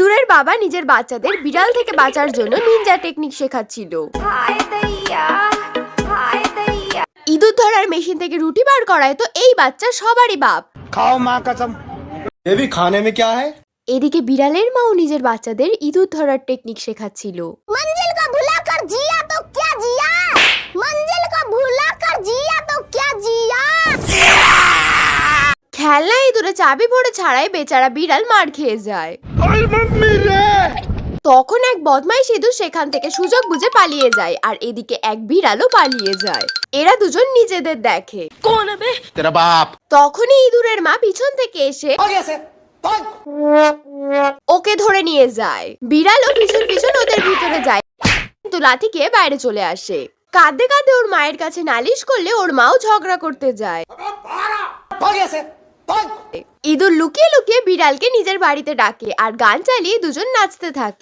ইঁদুরের বাবা নিজের বাচ্চাদের বিড়াল থেকে বাঁচার জন্য নিনজা টেকনিক শেখাচ্ছিল। ইঁদুর ধরার মেশিন থেকে রুটি বার করায় তো এই বাচ্চা সবারই বাপ। খাও মা কসম। বেবি খানে মে ক্যা হ্যায়? এদিকে বিড়ালের মাও নিজের বাচ্চাদের ইঁদুর ধরার টেকনিক শেখাচ্ছিল। মঞ্জিল কো ভুলা কর জি খেলনা ইঁদুরে চাবি পড়ে ছাড়াই বেচারা বিড়াল মার খেয়ে যায়। তখন এক বদমাইশ ইঁদুর সেখান থেকে সুযোগ বুঝে পালিয়ে যায় আর এদিকে এক বিড়ালও পালিয়ে যায়। এরা দুজন নিজেদের দেখে। তখনই ইঁদুরের মা পিছন থেকে এসে ওকে ধরে নিয়ে যায়। বিড়ালও পিছন পিছন ওদের ভিতরে যায়। কিন্তু লাঠি খেয়ে বাইরে চলে আসে। কাঁদতে কাঁদে ওর মায়ের কাছে নালিশ করলে ওর মাও ঝগড়া করতে যায়। ইঁদুর লুকিয়ে লুকিয়ে বিড়ালকে নিজের বাড়িতে ডাকে আর গান চালিয়ে দুজন নাচতে থাকে।